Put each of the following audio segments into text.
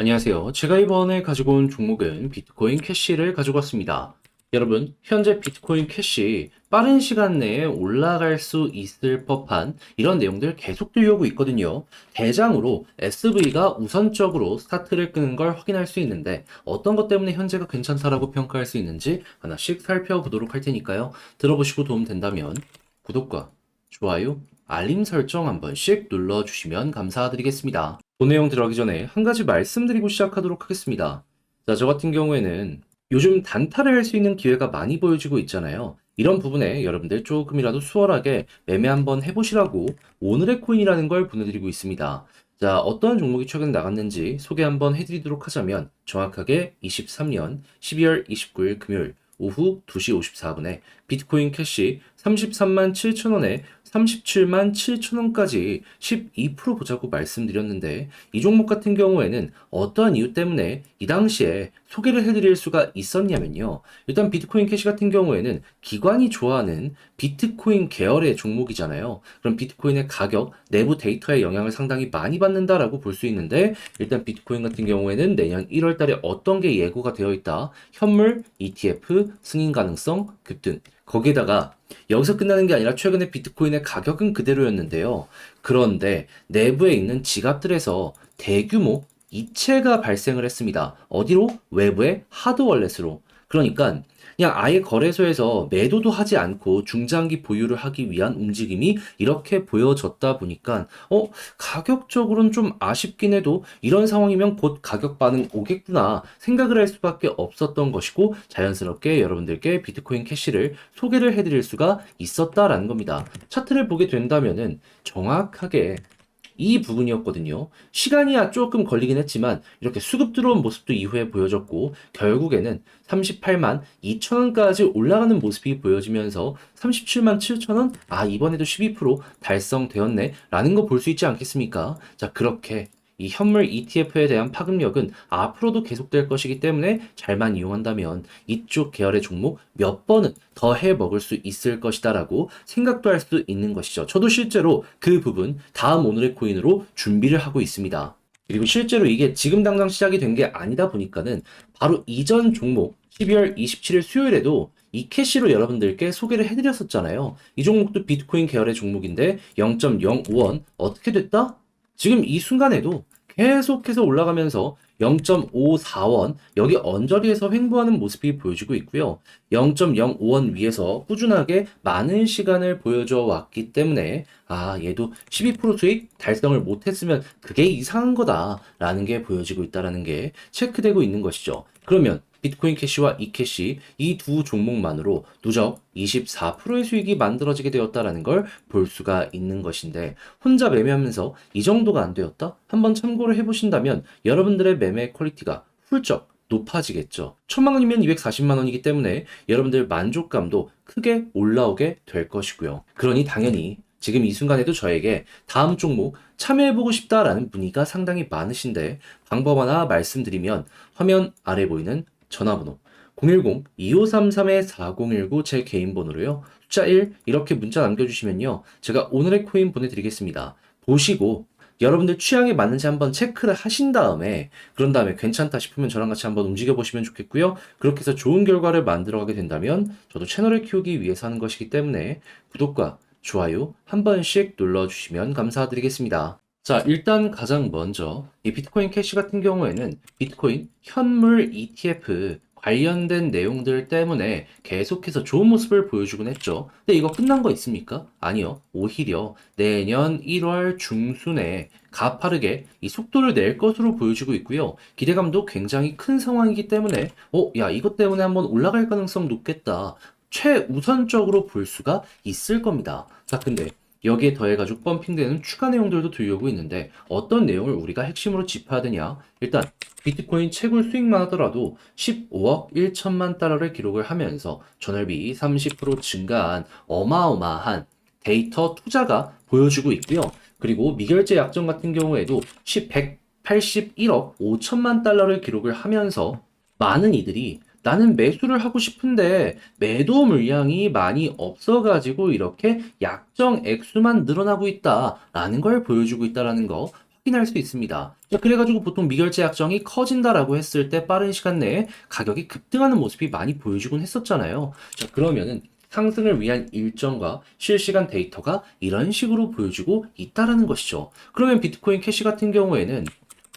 안녕하세요. 제가 이번에 가지고 온 종목은 비트코인 캐시를 가지고 왔습니다. 여러분, 현재 비트코인 캐시 빠른 시간 내에 올라갈 수 있을 법한 이런 내용들 계속 들려오고 있거든요. 대장으로 SV가 우선적으로 스타트를 끄는 걸 확인할 수 있는데 어떤 것 때문에 현재가 괜찮다라고 평가할 수 있는지 하나씩 살펴보도록 할 테니까요. 들어보시고 도움 된다면 구독과 좋아요, 알림 설정 한 번씩 눌러주시면 감사드리겠습니다. 본 내용 들어가기 전에 한 가지 말씀드리고 시작하도록 하겠습니다. 자, 저 같은 경우에는 요즘 단타를 할 수 있는 기회가 많이 보여지고 있잖아요. 이런 부분에 여러분들 조금이라도 수월하게 매매 한번 해보시라고 오늘의 코인이라는 걸 보내드리고 있습니다. 자, 어떤 종목이 최근 나갔는지 소개 한번 해드리도록 하자면 정확하게 23년 12월 29일 금요일 오후 2시 54분에 비트코인 캐시 33만 7천 원에 37만 7천 원까지 12% 보자고 말씀드렸는데 이 종목 같은 경우에는 어떠한 이유 때문에 이 당시에 소개를 해드릴 수가 있었냐면요. 일단 비트코인 캐시 같은 경우에는 기관이 좋아하는 비트코인 계열의 종목이잖아요. 그럼 비트코인의 가격, 내부 데이터의 영향을 상당히 많이 받는다라고 볼 수 있는데 일단 비트코인 같은 경우에는 내년 1월 달에 어떤 게 예고가 되어 있다. 현물, ETF, 승인 가능성, 급등. 거기에다가 여기서 끝나는 게 아니라 최근에 비트코인의 가격은 그대로였는데요. 그런데 내부에 있는 지갑들에서 대규모 이체가 발생을 했습니다. 어디로? 외부의 하드 월렛으로. 그러니까 그냥 아예 거래소에서 매도도 하지 않고 중장기 보유를 하기 위한 움직임이 이렇게 보여졌다 보니까 어 가격적으로는 좀 아쉽긴 해도 이런 상황이면 곧 가격 반응 오겠구나 생각을 할 수밖에 없었던 것이고 자연스럽게 여러분들께 비트코인 캐시를 소개를 해드릴 수가 있었다라는 겁니다. 차트를 보게 된다면은 정확하게 이 부분이었거든요. 시간이야 조금 걸리긴 했지만 이렇게 수급 들어온 모습도 이후에 보여졌고 결국에는 38만 2천 원까지 올라가는 모습이 보여지면서 37만 7천 원, 아 이번에도 12% 달성되었네 라는 거 볼 수 있지 않겠습니까? 자 그렇게 이 현물 ETF에 대한 파급력은 앞으로도 계속될 것이기 때문에 잘만 이용한다면 이쪽 계열의 종목 몇 번은 더 해 먹을 수 있을 것이다라고 생각도 할 수 있는 것이죠. 저도 실제로 그 부분 다음 오늘의 코인으로 준비를 하고 있습니다. 그리고 실제로 이게 지금 당장 시작이 된 게 아니다 보니까는 바로 이전 종목 12월 27일 수요일에도 이 캐시로 여러분들께 소개를 해드렸었잖아요. 이 종목도 비트코인 계열의 종목인데 0.05원 어떻게 됐다? 지금 이 순간에도 계속해서 올라가면서 0.54원 여기 언저리에서 횡보하는 모습이 보여지고 있고요. 0.05원 위에서 꾸준하게 많은 시간을 보여줘 왔기 때문에 아 얘도 12% 수익 달성을 못했으면 그게 이상한 거다라는 게 보여지고 있다라는 게 체크되고 있는 것이죠. 그러면 비트코인 캐시와 이캐시 이 두 종목만으로 누적 24%의 수익이 만들어지게 되었다라는 걸 볼 수가 있는 것인데 혼자 매매하면서 이 정도가 안 되었다? 한번 참고를 해보신다면 여러분들의 매매 퀄리티가 훌쩍 높아지겠죠. 천만 원이면 240만 원이기 때문에 여러분들 만족감도 크게 올라오게 될 것이고요. 그러니 당연히 지금 이 순간에도 저에게 다음 종목 참여해보고 싶다라는 문의가 상당히 많으신데 방법 하나 말씀드리면 화면 아래 보이는 전화번호 010-2533-4019 제 개인 번호로요. 숫자 1 이렇게 문자 남겨주시면요. 제가 오늘의 코인 보내드리겠습니다. 보시고 여러분들 취향에 맞는지 한번 체크를 하신 다음에 그런 다음에 괜찮다 싶으면 저랑 같이 한번 움직여 보시면 좋겠고요. 그렇게 해서 좋은 결과를 만들어 가게 된다면 저도 채널을 키우기 위해서 하는 것이기 때문에 구독과 좋아요 한 번씩 눌러 주시면 감사드리겠습니다. 자, 일단 가장 먼저 이 비트코인 캐시 같은 경우에는 비트코인 현물 ETF 관련된 내용들 때문에 계속해서 좋은 모습을 보여주곤 했죠. 근데 이거 끝난 거 있습니까? 아니요. 오히려 내년 1월 중순에 가파르게 이 속도를 낼 것으로 보여지고 있고요. 기대감도 굉장히 큰 상황이기 때문에 어, 야, 이것 때문에 한번 올라갈 가능성 높겠다. 최우선적으로 볼 수가 있을 겁니다. 자, 근데 여기에 더해가지고 펌핑되는 추가 내용들도 들려오고 있는데 어떤 내용을 우리가 핵심으로 짚어야 되냐? 일단 비트코인 채굴 수익만 하더라도 15억 1천만 달러를 기록을 하면서 전월비 30% 증가한 어마어마한 데이터 투자가 보여주고 있고요. 그리고 미결제 약정 같은 경우에도 181억 5천만 달러를 기록을 하면서 많은 이들이 나는 매수를 하고 싶은데 매도 물량이 많이 없어가지고 이렇게 약정 액수만 늘어나고 있다라는 걸 보여주고 있다라는 거 확인할 수 있습니다. 자, 그래가지고 보통 미결제 약정이 커진다라고 했을 때 빠른 시간 내에 가격이 급등하는 모습이 많이 보여주곤 했었잖아요. 자, 그러면은 상승을 위한 일정과 실시간 데이터가 이런 식으로 보여주고 있다라는 것이죠. 그러면 비트코인 캐시 같은 경우에는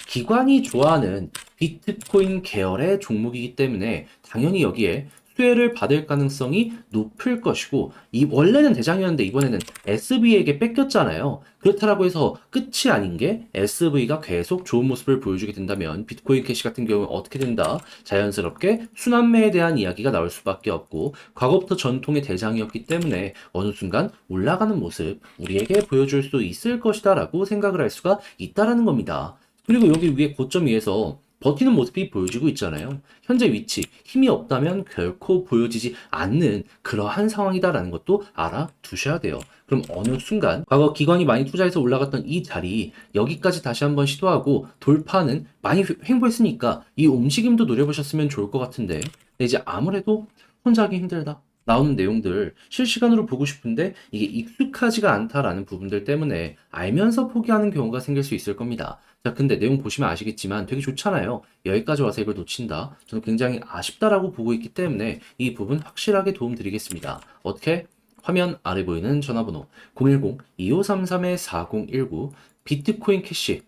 기관이 좋아하는 비트코인 계열의 종목이기 때문에 당연히 여기에 수혜를 받을 가능성이 높을 것이고 이 원래는 대장이었는데 이번에는 SV에게 뺏겼잖아요. 그렇다라고 해서 끝이 아닌 게 SV가 계속 좋은 모습을 보여주게 된다면 비트코인 캐시 같은 경우는 어떻게 된다? 자연스럽게 순환매에 대한 이야기가 나올 수밖에 없고 과거부터 전통의 대장이었기 때문에 어느 순간 올라가는 모습 우리에게 보여줄 수 있을 것이다라고 생각을 할 수가 있다라는 겁니다. 그리고 여기 위에 고점 위에서 버티는 모습이 보여지고 있잖아요. 현재 위치, 힘이 없다면 결코 보여지지 않는 그러한 상황이다라는 것도 알아두셔야 돼요. 그럼 어느 순간 과거 기관이 많이 투자해서 올라갔던 이 자리 여기까지 다시 한번 시도하고 돌파는 많이 횡- 횡보했으니까 이 움직임도 노려보셨으면 좋을 것 같은데 근데 이제 아무래도 혼자 하기 힘들다. 나오는 내용들 실시간으로 보고 싶은데 이게 익숙하지가 않다라는 부분들 때문에 알면서 포기하는 경우가 생길 수 있을 겁니다. 자, 근데 내용 보시면 아시겠지만 되게 좋잖아요. 여기까지 와서 이걸 놓친다. 저는 굉장히 아쉽다라고 보고 있기 때문에 이 부분 확실하게 도움 드리겠습니다. 어떻게? 화면 아래 보이는 전화번호 010-2533-4019 비트코인 캐시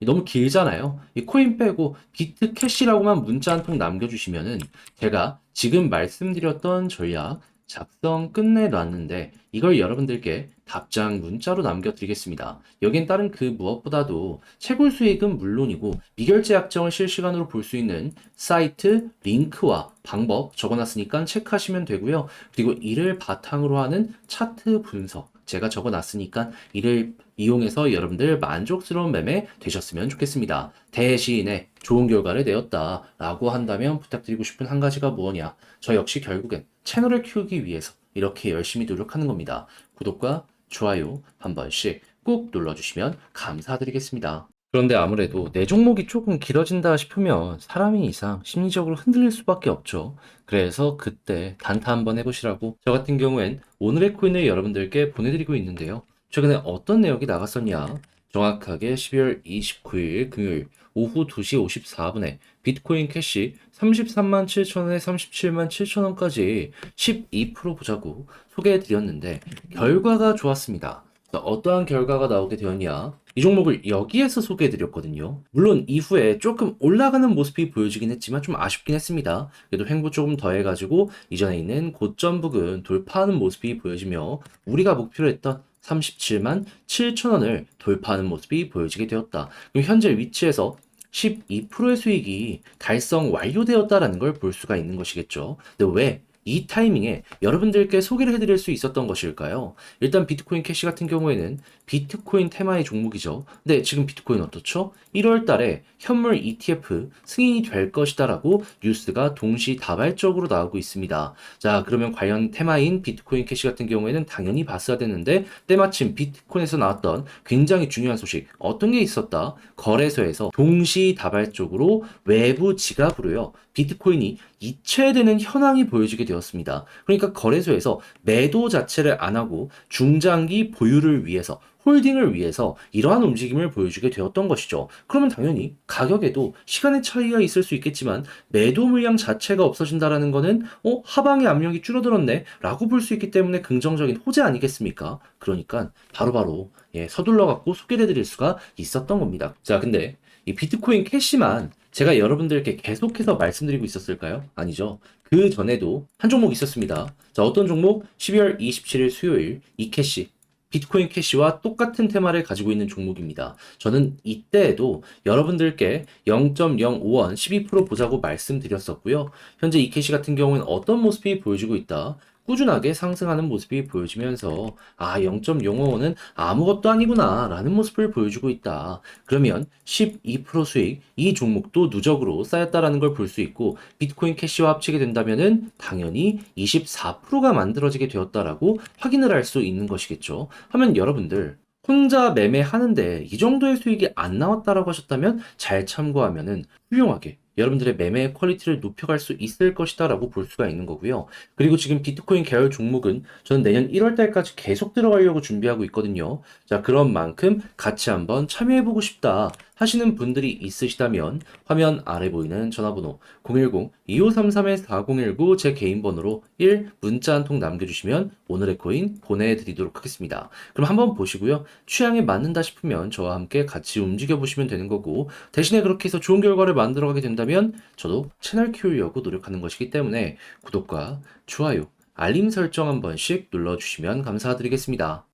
너무 길잖아요. 이 코인 빼고 비트 캐시라고만 문자 한 통 남겨주시면은 제가 지금 말씀드렸던 전략 작성 끝내놨는데 이걸 여러분들께 답장 문자로 남겨드리겠습니다. 여긴 다른 그 무엇보다도 채굴 수익은 물론이고 미결제 약정을 실시간으로 볼 수 있는 사이트 링크와 방법 적어놨으니까 체크하시면 되고요. 그리고 이를 바탕으로 하는 차트 분석 제가 적어놨으니까 이를 이용해서 여러분들 만족스러운 매매 되셨으면 좋겠습니다. 대신에 좋은 결과를 내었다 라고 한다면 부탁드리고 싶은 한 가지가 무엇이냐? 저 역시 결국엔 채널을 키우기 위해서 이렇게 열심히 노력하는 겁니다. 구독과 좋아요 한 번씩 꼭 눌러주시면 감사드리겠습니다. 그런데 아무래도 내 종목이 조금 길어진다 싶으면 사람이 이상 심리적으로 흔들릴 수밖에 없죠. 그래서 그때 단타 한번 해보시라고 저 같은 경우엔 오늘의 코인을 여러분들께 보내드리고 있는데요. 최근에 어떤 내역이 나갔었냐? 정확하게 12월 29일 금요일 오후 2시 54분에 비트코인 캐시 33만 7천원에 37만 7천원까지 12% 보자고 소개해드렸는데 결과가 좋았습니다. 자, 어떠한 결과가 나오게 되었냐? 이 종목을 여기에서 소개해드렸거든요. 물론 이후에 조금 올라가는 모습이 보여지긴 했지만 좀 아쉽긴 했습니다. 그래도 횡보 조금 더 해가지고 이전에 있는 고점 부근 돌파하는 모습이 보여지며 우리가 목표로 했던 37만 7천 원을 돌파하는 모습이 보여지게 되었다. 그럼 현재 위치에서 12%의 수익이 달성 완료되었다라는 걸 볼 수가 있는 것이겠죠. 근데 왜 이 타이밍에 여러분들께 소개를 해드릴 수 있었던 것일까요? 일단 비트코인 캐시 같은 경우에는 비트코인 테마의 종목이죠. 근데 지금 비트코인 어떻죠? 1월 달에 현물 ETF 승인이 될 것이다라고 뉴스가 동시다발적으로 나오고 있습니다. 자, 그러면 관련 테마인 비트코인 캐시 같은 경우에는 당연히 봤어야 되는데 때마침 비트코인에서 나왔던 굉장히 중요한 소식 어떤 게 있었다? 거래소에서 동시다발적으로 외부 지갑으로요. 비트코인이 이체되는 현황이 보여지게 되었습니다. 그러니까 거래소에서 매도 자체를 안 하고 중장기 보유를 위해서 홀딩을 위해서 이러한 움직임을 보여주게 되었던 것이죠. 그러면 당연히 가격에도 시간의 차이가 있을 수 있겠지만 매도 물량 자체가 없어진다라는 거는 어 하방의 압력이 줄어들었네 라고 볼 수 있기 때문에 긍정적인 호재 아니겠습니까? 그러니까 바로바로 예, 서둘러 갖고 소개해 드릴 수가 있었던 겁니다. 자, 근데 이 비트코인 캐시만 제가 여러분들께 계속해서 말씀드리고 있었을까요? 아니죠. 그 전에도 한 종목 있었습니다. 자, 어떤 종목? 12월 27일 수요일 이캐시 비트코인 캐시와 똑같은 테마를 가지고 있는 종목입니다. 저는 이때에도 여러분들께 0.05원 12% 보자고 말씀드렸었고요. 현재 이 캐시 같은 경우는 어떤 모습이 보여지고 있다. 꾸준하게 상승하는 모습이 보여지면서 아 0.05원은 아무것도 아니구나 라는 모습을 보여주고 있다. 그러면 12% 수익 이 종목도 누적으로 쌓였다라는 걸 볼 수 있고 비트코인 캐시와 합치게 된다면은 당연히 24%가 만들어지게 되었다라고 확인을 할 수 있는 것이겠죠. 하면 여러분들 혼자 매매하는데 이 정도의 수익이 안 나왔다라고 하셨다면 잘 참고하면은 훌륭하게 여러분들의 매매 퀄리티를 높여갈 수 있을 것이다 라고 볼 수가 있는 거고요. 그리고 지금 비트코인 계열 종목은 저는 내년 1월 달까지 계속 들어가려고 준비하고 있거든요. 자, 그런 만큼 같이 한번 참여해보고 싶다 하시는 분들이 있으시다면 화면 아래 보이는 전화번호 010-2533-4019 제 개인 번호로 1 문자 한 통 남겨주시면 오늘의 코인 보내드리도록 하겠습니다. 그럼 한번 보시고요. 취향에 맞는다 싶으면 저와 함께 같이 움직여 보시면 되는 거고 대신에 그렇게 해서 좋은 결과를 만들어 가게 된다면 저도 채널 키우려고 노력하는 것이기 때문에 구독과 좋아요, 알림 설정 한 번씩 눌러주시면 감사드리겠습니다.